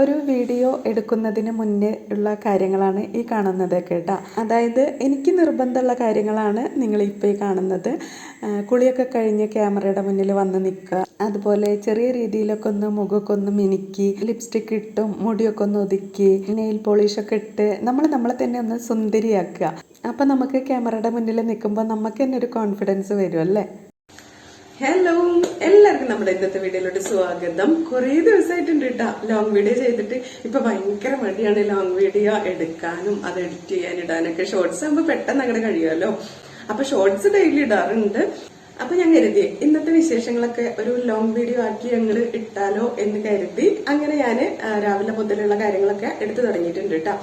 ഒരു വീഡിയോ എടുക്കുന്നതിന് മുന്നേ ഉള്ള കാര്യങ്ങളാണ് ഈ കാണുന്നത് കേട്ടോ. അതായത് എനിക്ക് നിർബന്ധമുള്ള കാര്യങ്ങളാണ് നിങ്ങൾ ഇപ്പോൾ ഈ കാണുന്നത്. കുളിയൊക്കെ കഴിഞ്ഞ് ക്യാമറയുടെ മുന്നിൽ വന്ന് നിൽക്കുക. അതുപോലെ ചെറിയ രീതിയിലൊക്കെ ഒന്ന് മുഖമൊക്കെ ഒന്ന് മിനുക്കി ലിപ്സ്റ്റിക് ഇട്ടും മുടിയൊക്കെ ഒന്ന് ഒതുക്കി നെയിൽ പോളിഷൊക്കെ ഇട്ട് നമ്മൾ നമ്മളെ തന്നെ ഒന്ന് സുന്ദരിയാക്കുക. അപ്പം നമുക്ക് ക്യാമറയുടെ മുന്നിൽ നിൽക്കുമ്പോൾ നമുക്ക് തന്നെ ഒരു കോൺഫിഡൻസ് വരും അല്ലേ? ഹലോ എല്ലാവർക്കും നമ്മുടെ ഇന്നത്തെ വീഡിയോയിലോട്ട് സ്വാഗതം. കുറേ ദിവസമായിട്ടുണ്ട് കേട്ടോ ലോങ് വീഡിയോ ചെയ്തിട്ട് ഇപ്പൊ ഭയങ്കര മടിയാണ് ലോങ് വീഡിയോ എടുക്കാനും അത് എഡിറ്റ് ചെയ്യാൻ ഇടാനൊക്കെ. ഷോർട്സ് ആകുമ്പോൾ പെട്ടെന്ന് അങ്ങനെ കഴിയുമല്ലോ. അപ്പൊ ഷോർട്സ് ഡെയിലി ഇടാറുണ്ട്. അപ്പൊ ഞാൻ കരുതി ഇന്നത്തെ വിശേഷങ്ങളൊക്കെ ഒരു ലോങ് വീഡിയോ ആക്കി ഞങ്ങൾ ഇട്ടാലോ എന്ന് കരുതി അങ്ങനെ ഞാൻ രാവിലെ മുതലുള്ള കാര്യങ്ങളൊക്കെ എടുത്തു തുടങ്ങിയിട്ടുണ്ട് കേട്ടോ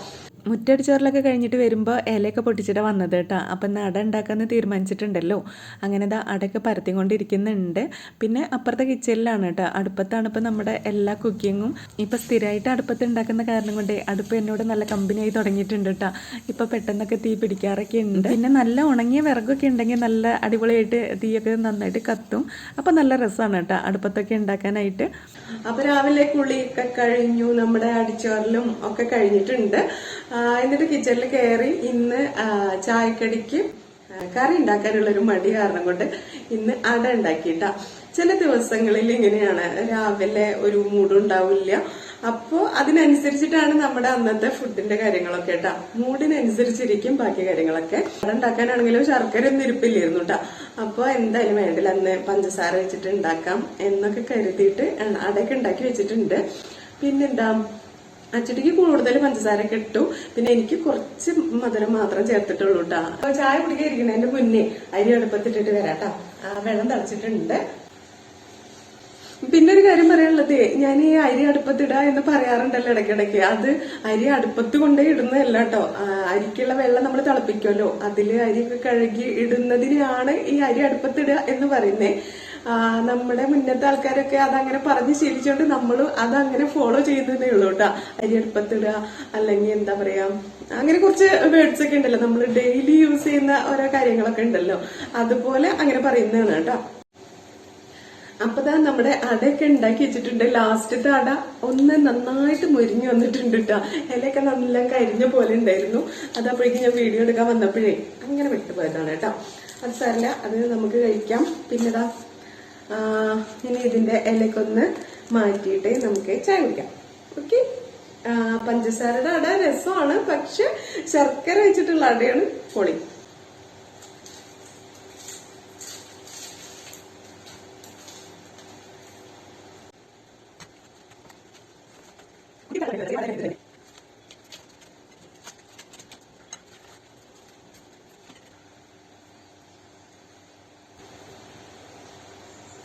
മുറ്റടിച്ചോറിലൊക്കെ കഴിഞ്ഞിട്ട് വരുമ്പോൾ ഇലയൊക്കെ പൊട്ടിച്ചിട്ട് വന്നത് കേട്ടോ. അപ്പം ഇന്ന് അട ഉണ്ടാക്കാമെന്ന് തീരുമാനിച്ചിട്ടുണ്ടല്ലോ. അങ്ങനെ ദാ അടയൊക്കെ പരത്തിക്കൊണ്ടിരിക്കുന്നുണ്ട്. പിന്നെ അപ്പുറത്തെ കിച്ചണിലാണ് കേട്ടോ. അടുപ്പത്താണ് ഇപ്പം നമ്മുടെ എല്ലാ കുക്കിങ്ങും. ഇപ്പം സ്ഥിരമായിട്ട് അടുപ്പത്ത് ഉണ്ടാക്കുന്ന കാരണം കൊണ്ട് അടുപ്പ് എന്നോട് നല്ല കമ്പനിയായി തുടങ്ങിയിട്ടുണ്ട് കേട്ടോ. ഇപ്പം പെട്ടെന്നൊക്കെ തീ പിടിക്കാറൊക്കെ ഉണ്ട്. പിന്നെ നല്ല ഉണങ്ങിയ വിറകൊക്കെ ഉണ്ടെങ്കിൽ നല്ല അടിപൊളിയായിട്ട് തീയൊക്കെ നന്നായിട്ട് കത്തും. അപ്പോൾ നല്ല രസമാണ് കേട്ടോ അടുപ്പത്തൊക്കെ ഉണ്ടാക്കാനായിട്ട്. അപ്പോൾ രാവിലെ കുളിയൊക്കെ കഴിഞ്ഞു. നമ്മുടെ അടിച്ചോറിലും ഒക്കെ കഴിഞ്ഞിട്ടുണ്ട്. എന്നിട്ട് കിച്ചണിൽ കയറി ഇന്ന് ചായക്കടിക്ക് കറി ഉണ്ടാക്കാനുള്ള ഒരു മടി കാരണം കൊണ്ട് ഇന്ന് അട ഉണ്ടാക്കിയിട്ട. ചില ദിവസങ്ങളിൽ ഇങ്ങനെയാണ്. രാവിലെ ഒരു മൂടുണ്ടാവില്ല അപ്പോ അതിനനുസരിച്ചിട്ടാണ് നമ്മുടെ അന്നത്തെ ഫുഡിന്റെ കാര്യങ്ങളൊക്കെ കേട്ടാ മൂഡിനനുസരിച്ചിരിക്കും ബാക്കി കാര്യങ്ങളൊക്കെ. അട ഉണ്ടാക്കാനാണെങ്കിലും ശർക്കര ഒന്നും ഇരിപ്പില്ലായിരുന്നു കേട്ടാ അപ്പൊ എന്തായാലും വേണ്ടില്ല അന്ന് പഞ്ചസാര വെച്ചിട്ട് ഉണ്ടാക്കാം എന്നൊക്കെ കരുതിയിട്ട് അടയൊക്കെ ഉണ്ടാക്കി വെച്ചിട്ടുണ്ട്. പിന്നെന്താ? അച്ചടിക്ക് കൂടുതൽ പഞ്ചസാര ഇട്ടു. പിന്നെ എനിക്ക് കുറച്ച് മധുരം മാത്രം ചേർത്തിട്ടുള്ളൂ കേട്ടോ ചായ കുടിക്കാതിരിക്കണതിന്റെ മുന്നേ അരി അടുപ്പത്തിട്ടിട്ട് വരാം ആ, വെള്ളം തളിച്ചിട്ടുണ്ട്. പിന്നെ ഒരു കാര്യം പറയാനുള്ളത് ഞാൻ ഈ അരി അടുപ്പത്തിടുക എന്ന് പറയാറുണ്ടല്ലോ ഇടയ്ക്കിടയ്ക്ക്. അത് അരി അടുപ്പത്ത് കൊണ്ടേ ഇടുന്നതല്ല കേട്ടോ അരിക്കുള്ള വെള്ളം നമ്മൾ തിളപ്പിക്കുമല്ലോ അതിൽ അരിയൊക്കെ കഴുകി ഇടുന്നതിനാണ് ഈ അരി അടുപ്പത്തിടുക എന്ന് പറയുന്നേ. ആ, നമ്മുടെ മുന്നത്തെ ആൾക്കാരൊക്കെ അതങ്ങനെ പറഞ്ഞ് ശീലിച്ചുകൊണ്ട് നമ്മൾ അതങ്ങനെ ഫോളോ ചെയ്യുന്നതേ ഉള്ളൂ കേട്ടോ അരി അടുപ്പത്തിടുക അല്ലെങ്കിൽ എന്താ പറയാ അങ്ങനെ കുറച്ച് വേർഡ്സ് ഒക്കെ ഉണ്ടല്ലോ. നമ്മൾ ഡെയിലി യൂസ് ചെയ്യുന്ന ഓരോ കാര്യങ്ങളൊക്കെ ഉണ്ടല്ലോ. അതുപോലെ അങ്ങനെ പറയുന്നതാണ് കേട്ടോ അപ്പൊ ദാ നമ്മുടെ അടയൊക്കെ ഉണ്ടാക്കി വെച്ചിട്ടുണ്ട്. ലാസ്റ്റത്തെ അട ഒന്ന് നന്നായിട്ട് മുരിഞ്ഞു വന്നിട്ടുണ്ട് കേട്ടോ ഇലയൊക്കെ നല്ല കരിഞ്ഞ പോലെ ഉണ്ടായിരുന്നു. അതപ്പോഴേക്കും ഞാൻ വീഡിയോ എടുക്കാൻ വന്നപ്പോഴേ അങ്ങനെ വിട്ടുപോയതാണ് കേട്ടോ അത് സാരില്ല അത് നമുക്ക് കഴിക്കാം. പിന്നെ ഇനി ഇതിന്റെ ഇലക്ക് ഒന്ന് മാറ്റിയിട്ട് നമുക്ക് ചായ കുടിക്കാം. ഓക്കെ പഞ്ചസാരയുടെ അട രസമാണ് പക്ഷെ ശർക്കര വെച്ചിട്ടുള്ള അടയാണ് പൊളി.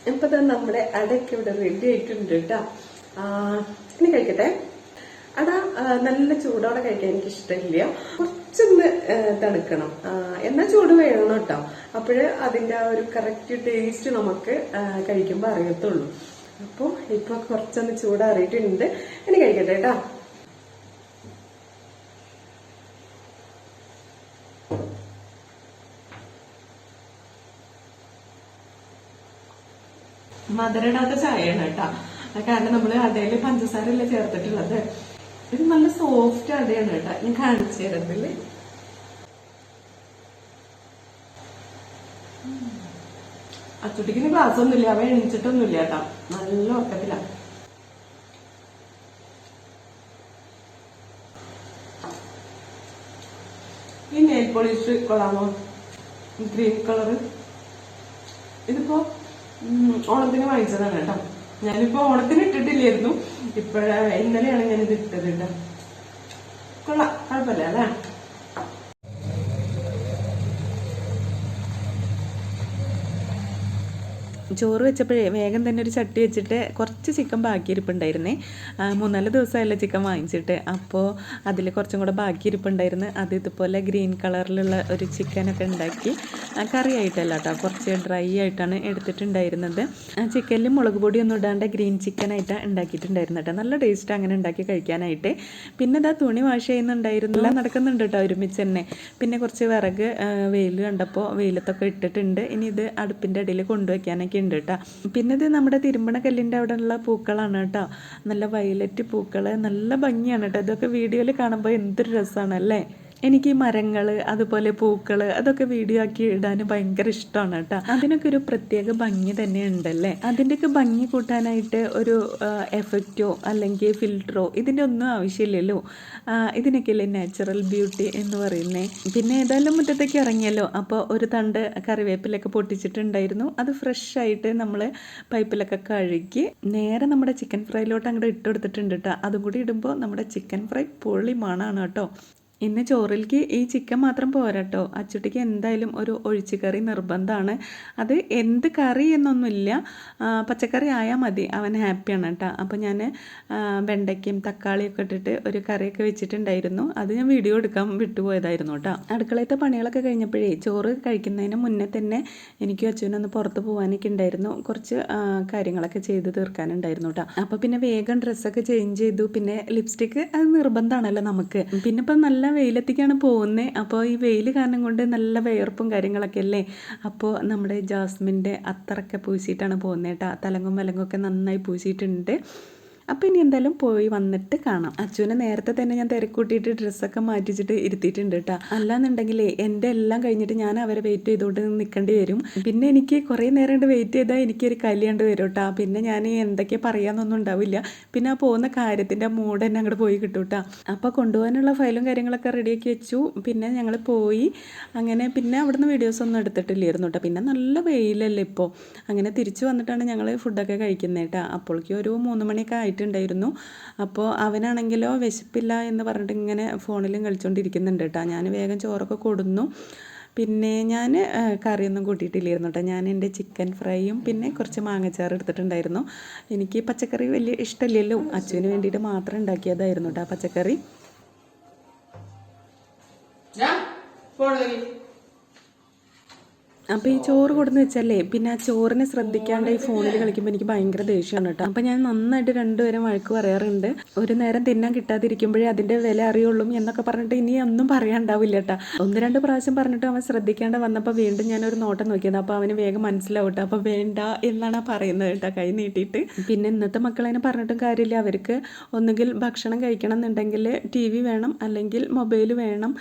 ഇപ്പൊ തന്നെ നമ്മുടെ അടയ്ക്ക് ഇവിടെ റെഡി ആയിട്ടുണ്ട് കേട്ടോ ഇനി കഴിക്കട്ടെ. അട നല്ല ചൂടോടെ കഴിക്കാൻ എനിക്ക് ഇഷ്ടമില്ല കുറച്ചൊന്ന് തണുക്കണം. എന്നാ ചൂട് വേണം കേട്ടോ അപ്പോഴ് അതിന്റെ ആ ഒരു കറക്റ്റ് ടേസ്റ്റ് നമുക്ക് കഴിക്കുമ്പോൾ കഴിക്കുമ്പോ അറിയത്തുള്ളൂ. അപ്പൊ ഇപ്പൊ കുറച്ചൊന്ന് ചൂടാറിയിട്ടുണ്ട്. ഇനി കഴിക്കട്ടെ കേട്ടോ മധുരടാത്ത ചായയാണ് കേട്ടോ. കാരണം നമ്മൾ അടയിൽ പഞ്ചസാര അല്ലേ ചേർത്തിട്ടുള്ളത്. ഇത് നല്ല സോഫ്റ്റ് അടയാണ് കേട്ടോ. ഞാൻ കാണിച്ചു തരത്തില്ലേ അച്ചുട്ടിക്കിന് ഗ്ലാസ് ഒന്നുമില്ല. അവ എണിച്ചിട്ടൊന്നുമില്ല കേട്ടോ. നല്ല ഉറക്കത്തില. ഈ നെയിൽ പോളിഷ് കൊള്ളാമോ? ഗ്രീൻ കളറ് ഇതിപ്പോ ഓണത്തിന് വാങ്ങിച്ചതാണ് കേട്ടോ. ഞാനിപ്പോ ഓണത്തിന് ഇട്ടിട്ടില്ലായിരുന്നു. ഇപ്പോഴാ ഇന്നലെയാണ് ഞാനിത് ഇട്ടത് കേട്ടോ. കൊള്ളാം കുഴപ്പമില്ല അല്ലേ ചോറ് വെച്ചപ്പോഴേ വേഗം തന്നെ ഒരു ചട്ടി വെച്ചിട്ട് കുറച്ച് ചിക്കൻ ബാക്കിയിരിപ്പുണ്ടായിരുന്നേ. മൂന്നാൽ ദിവസമല്ല ചിക്കൻ വാങ്ങിച്ചിട്ട്. അപ്പോൾ അതിൽ കുറച്ചും കൂടെ ബാക്കിയിരിപ്പുണ്ടായിരുന്നു. അത് ഇതുപോലെ ഗ്രീൻ കളറിലുള്ള ഒരു ചിക്കനൊക്കെ ഉണ്ടാക്കി. ആ, കറിയായിട്ടല്ല കേട്ടോ കുറച്ച് ഡ്രൈ ആയിട്ടാണ് എടുത്തിട്ടുണ്ടായിരുന്നത്. ആ ചിക്കനിൽ മുളക് പൊടിയൊന്നും ഇടാണ്ട് ഗ്രീൻ ചിക്കനായിട്ടാണ് ഉണ്ടാക്കിയിട്ടുണ്ടായിരുന്നത് കേട്ടോ നല്ല ടേസ്റ്റ് അങ്ങനെ ഉണ്ടാക്കി കഴിക്കാനായിട്ട്. പിന്നെ ഇതാ തുണി വാഷ് ചെയ്യുന്നുണ്ടായിരുന്നു. എല്ലാം നടക്കുന്നുണ്ട് കേട്ടോ ഒരുമിച്ച് തന്നെ. പിന്നെ കുറച്ച് വിറക് വെയിൽ കണ്ടപ്പോൾ വെയിലത്തൊക്കെ ഇട്ടിട്ടുണ്ട്. ഇനി ഇത് അടുപ്പിന്റെ ഇടയിൽ കൊണ്ടുവയ്ക്കാനൊക്കെ ഉണ്ട് കേട്ടോ പിന്നെ ഇത് നമ്മുടെ തിരുമ്പണ കല്ലിന്റെ അവിടെ ഉള്ള പൂക്കളാണ് കേട്ടോ നല്ല വയലറ്റ് പൂക്കൾ നല്ല ഭംഗിയാണ് കേട്ടോ ഇതൊക്കെ വീഡിയോയിൽ കാണുമ്പോൾ എന്തൊരു രസമാണ് അല്ലേ? എനിക്ക് മരങ്ങൾ അതുപോലെ പൂക്കൾ അതൊക്കെ വീഡിയോ ആക്കി ഇടാൻ ഭയങ്കര ഇഷ്ടമാണ് കേട്ടോ. അതിനൊക്കെ ഒരു പ്രത്യേക ഭംഗി തന്നെ ഉണ്ടല്ലേ അതിന്റെയൊക്കെ ഭംഗി കൂട്ടാനായിട്ട് ഒരു എഫക്റ്റോ അല്ലെങ്കിൽ ഫിൽറ്ററോ ഇതിന്റെ ഒന്നും ആവശ്യമില്ലല്ലോ. ഇതിനൊക്കെയല്ലേ നാച്ചുറൽ ബ്യൂട്ടി എന്ന് പറയുന്നത് പിന്നെ ഏതായാലും മുറ്റത്തേക്ക് ഇറങ്ങിയല്ലോ. അപ്പോൾ ഒരു തണ്ട് കറിവേപ്പിലൊക്കെ പൊട്ടിച്ചിട്ടുണ്ടായിരുന്നു. അത് ഫ്രഷ് ആയിട്ട് നമ്മൾ പൈപ്പിലൊക്കെ കഴുകി നേരെ നമ്മുടെ ചിക്കൻ ഫ്രൈയിലോട്ട് അങ്ങോട്ട് ഇട്ട് കൊടുത്തിട്ടുണ്ട് കേട്ടോ. അതും കൂടി ഇടുമ്പോൾ നമ്മുടെ ചിക്കൻ ഫ്രൈ പൊള്ളി മണമാണ് കേട്ടോ. ഇന്ന് ചോറിലേക്ക് ഈ ചിക്കൻ മാത്രം പോരാട്ടോ. അച്ചുട്ടിക്ക് എന്തായാലും ഒരു ഒഴിച്ചുകറി നിർബന്ധമാണ് അത് എന്ത് കറി എന്നൊന്നുമില്ല. പച്ചക്കറി ആയാൽ മതി. അവൻ ഹാപ്പിയാണ് കേട്ടോ. അപ്പോൾ ഞാൻ വെണ്ടയ്ക്കും തക്കാളിയൊക്കെ ഇട്ടിട്ട് ഒരു കറിയൊക്കെ വെച്ചിട്ടുണ്ടായിരുന്നു. അത് ഞാൻ വീഡിയോ എടുക്കാൻ വിട്ടുപോയതായിരുന്നു കേട്ടോ. അടുക്കളയത്തെ പണികളൊക്കെ കഴിഞ്ഞപ്പോഴേ ചോറ് കഴിക്കുന്നതിന് മുന്നേ തന്നെ എനിക്കും അച്ഛനൊന്ന് പുറത്ത് പോകാനൊക്കെ ഉണ്ടായിരുന്നു. കുറച്ച് കാര്യങ്ങളൊക്കെ ചെയ്ത് തീർക്കാനുണ്ടായിരുന്നു കേട്ടോ. അപ്പോൾ പിന്നെ വേഗം ഡ്രസ്സൊക്കെ ചേഞ്ച് ചെയ്തു. പിന്നെ ലിപ്സ്റ്റിക്ക് അത് നിർബന്ധമാണല്ലോ നമുക്ക്. പിന്നെ ഇപ്പം നല്ല വെയിലത്തേക്കാണ് പോകുന്നത് അപ്പോൾ ഈ വെയിൽ കാരണം കൊണ്ട് നല്ല വിയർപ്പും കാര്യങ്ങളൊക്കെ അല്ലേ? അപ്പോൾ നമ്മുടെ ജാസ്മിന്റെ അത്തറൊക്കെ പൂശിയിട്ടാണ് പോകുന്നത് കേട്ടോ തലങ്ങും വലങ്ങും ഒക്കെ നന്നായി പൂശിയിട്ടുണ്ട്. അപ്പോൾ ഇനി എന്തായാലും പോയി വന്നിട്ട് കാണാം. അച്ഛനെ നേരത്തെ തന്നെ ഞാൻ തിരക്കൂട്ടിയിട്ട് ഡ്രസ്സൊക്കെ മാറ്റിച്ചിട്ട് ഇരുത്തിയിട്ടുണ്ട് കേട്ടോ അല്ലാന്നുണ്ടെങ്കിലേ എന്റെ എല്ലാം കഴിഞ്ഞിട്ട് ഞാൻ അവരെ വെയിറ്റ് ചെയ്തുകൊണ്ട് നിൽക്കേണ്ടി വരും. പിന്നെ എനിക്ക് കുറേ നേരം കൊണ്ട് വെയിറ്റ് ചെയ്താൽ എനിക്കൊരു കല്യാണ്ട് വരും കേട്ടോ പിന്നെ ഞാൻ എന്തൊക്കെ പറയാമെന്നൊന്നും ഉണ്ടാവില്ല. പിന്നെ ആ പോകുന്ന കാര്യത്തിന്റെ മൂഡ് തന്നെ അങ്ങോട്ട് പോയി കിട്ടും കേട്ടോ അപ്പോൾ കൊണ്ടുപോകാനുള്ള ഫയലും കാര്യങ്ങളൊക്കെ റെഡിയാക്കി വെച്ചു. പിന്നെ ഞങ്ങൾ പോയി. അങ്ങനെ പിന്നെ അവിടുന്ന് വീഡിയോസ് ഒന്നും എടുത്തിട്ടില്ലായിരുന്നു കേട്ടോ പിന്നെ നല്ല വെയിലല്ലേ ഇപ്പോൾ അങ്ങനെ തിരിച്ചു വന്നിട്ടാണ് ഞങ്ങൾ ഫുഡൊക്കെ കഴിക്കുന്നത് കേട്ടോ അപ്പോഴേക്കും ഒരു മൂന്ന് മണിയൊക്കെ ആയിട്ടുണ്ടായിരുന്നു. അപ്പോൾ അവനാണെങ്കിലോ വിശപ്പില്ല എന്ന് പറഞ്ഞിട്ട് ഇങ്ങനെ ഫോണിലും കളിച്ചുകൊണ്ടിരിക്കുന്നുണ്ട് കേട്ടോ ഞാൻ വേഗം ചോറൊക്കെ കൊടുന്നു. പിന്നെ ഞാൻ കറിയൊന്നും കൂട്ടിയിട്ടില്ലായിരുന്നു കേട്ടോ ഞാൻ എന്റെ ചിക്കൻ ഫ്രൈയും പിന്നെ കുറച്ച് മാങ്ങച്ചാർ എടുത്തിട്ടുണ്ടായിരുന്നു. എനിക്ക് പച്ചക്കറി വലിയ ഇഷ്ടമില്ലല്ലോ. അച്ഛന് വേണ്ടിയിട്ട് മാത്രം ഉണ്ടാക്കിയതായിരുന്നു കേട്ടോ പച്ചക്കറി. അപ്പോൾ ഈ ചോറ് കൊടുന്ന് വെച്ചല്ലേ പിന്നെ ആ ചോറിനെ ശ്രദ്ധിക്കാണ്ട് ഈ ഫോണിൽ കളിക്കുമ്പോൾ എനിക്ക് ഭയങ്കര ദേഷ്യമാണ് കേട്ടോ. അപ്പോൾ ഞാൻ നന്നായിട്ട് രണ്ടുപേരും വഴക്ക് പറയാറുണ്ട്. ഒരു നേരം തിന്നാൻ കിട്ടാതിരിക്കുമ്പോഴേ അതിന്റെ വില അറിയുള്ളൂ എന്നൊക്കെ പറഞ്ഞിട്ട് ഇനി ഒന്നും പറയാണ്ടാവില്ല കേട്ടോ. ഒന്ന് രണ്ട് പ്രാവശ്യം പറഞ്ഞിട്ട് അവൻ ശ്രദ്ധിക്കാണ്ട് വന്നപ്പോൾ വീണ്ടും ഞാനൊരു നോട്ടം നോക്കിയത്. അപ്പോൾ അവന് വേഗം മനസ്സിലാവും കേട്ടോ അപ്പോൾ വേണ്ട എന്നാണ് പറയുന്നത് കേട്ടോ കൈ നീട്ടിയിട്ട്. പിന്നെ ഇന്നത്തെ മക്കളതിനെ പറഞ്ഞിട്ടും കാര്യമില്ല. അവർക്ക് ഒന്നുകിൽ ഭക്ഷണം കഴിക്കണം എന്നുണ്ടെങ്കിൽ ടി വി വേണം അല്ലെങ്കിൽ മൊബൈൽ വേണം.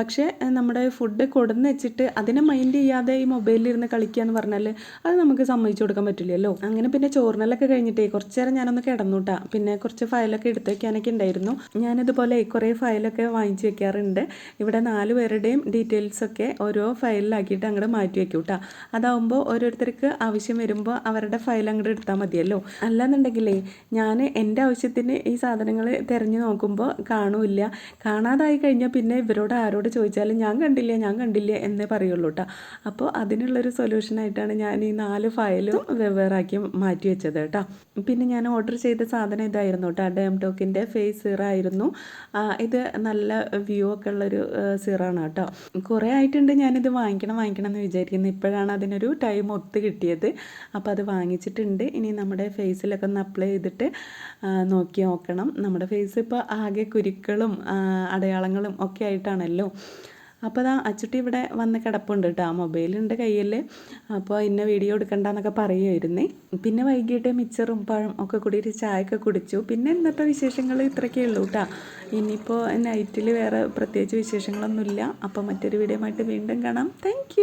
പക്ഷെ നമ്മുടെ ഫുഡ് കൊടുന്ന് വെച്ചിട്ട് അതിനെ മൈൻഡ് ചെയ്യാതെ ഈ മൊബൈലിൽ ഇരുന്ന് കളിക്കുക എന്ന് പറഞ്ഞാൽ അത് നമുക്ക് സമ്മതിച്ചു കൊടുക്കാൻ പറ്റില്ലല്ലോ. അങ്ങനെ പിന്നെ ചോറിനലൊക്കെ കഴിഞ്ഞിട്ടേ കുറച്ച് നേരം ഞാനൊന്ന് കിടന്നുട്ടാ. പിന്നെ കുറച്ച് ഫയലൊക്കെ എടുത്ത് വയ്ക്കാനൊക്കെ ഉണ്ടായിരുന്നു. ഞാനിതുപോലെ കുറേ ഫയലൊക്കെ വാങ്ങിച്ചു വെക്കാറുണ്ട്. ഇവിടെ നാല് പേരുടെയും ഡീറ്റെയിൽസ് ഒക്കെ ഓരോ ഫയലിലാക്കിയിട്ട് അങ്ങോട്ട് മാറ്റി വെക്കും കേട്ടോ അതാവുമ്പോൾ ഓരോരുത്തർക്ക് ആവശ്യം വരുമ്പോൾ അവരുടെ ഫയൽ അങ്ങോട്ട് എടുത്താൽ മതിയല്ലോ. അല്ലാന്നുണ്ടെങ്കിലേ ഞാൻ എന്റെ ആവശ്യത്തിന് ഈ സാധനങ്ങൾ തിരഞ്ഞു നോക്കുമ്പോൾ കാണൂല്ല. കാണാതായി കഴിഞ്ഞാൽ പിന്നെ ഇവരോട് ആരോട് ചോദിച്ചാലും ഞാൻ കണ്ടില്ല ഞാൻ കണ്ടില്ല എന്നേ പറയുള്ളൂ കേട്ടോ അപ്പോൾ അതിനുള്ളൊരു സൊല്യൂഷനായിട്ടാണ് ഞാൻ ഈ നാല് ഫയലും വെവ്വേറാക്കി മാറ്റി വെച്ചത് കേട്ടോ. പിന്നെ ഞാൻ ഓർഡർ ചെയ്ത സാധനം ഇതായിരുന്നു കേട്ടോ. ഡേം ടോക്കിന്റെ ഫേസ് സീറ ആയിരുന്നു. ഇത് നല്ല വ്യൂ ഒക്കെ ഉള്ളൊരു സീറാണ് കേട്ടോ. കുറേ ആയിട്ടുണ്ട് ഞാനിത് വാങ്ങിക്കണം വാങ്ങിക്കണം എന്ന് വിചാരിക്കുന്നത് ഇപ്പോഴാണ് അതിനൊരു ടൈം ഒത്ത് കിട്ടിയത്. അപ്പോൾ അത് വാങ്ങിച്ചിട്ടുണ്ട്. ഇനി നമ്മുടെ ഫേസിലൊക്കെ ഒന്ന് അപ്ലൈ ചെയ്തിട്ട് നോക്കി നോക്കണം. നമ്മുടെ ഫേസ് ഇപ്പോൾ ആകെ കുരുക്കളും അടയാളങ്ങളും ഒക്കെ ആയിട്ടാണല്ലോ. അപ്പോൾ അതാ അച്ചുട്ടി ഇവിടെ വന്ന് കിടപ്പുണ്ട് കേട്ടോ ആ മൊബൈലുണ്ട് കയ്യിൽ അപ്പോൾ ഇന്ന വീഡിയോ എടുക്കണ്ടെന്നൊക്കെ പറയുമായിരുന്നേ പിന്നെ വൈകിട്ട് മിച്ചറും പഴം ഒക്കെ കൂടിയിട്ട് ചായയൊക്കെ കുടിച്ചു. പിന്നെ ഇന്നത്തെ വിശേഷങ്ങൾ ഇത്രയൊക്കെ ഉള്ളൂ കേട്ടോ ഇനിയിപ്പോൾ നൈറ്റിൽ വേറെ പ്രത്യേകിച്ച് വിശേഷങ്ങളൊന്നുമില്ല. അപ്പോൾ മറ്റൊരു വീഡിയോ ആയിട്ട് വീണ്ടും കാണാം. താങ്ക്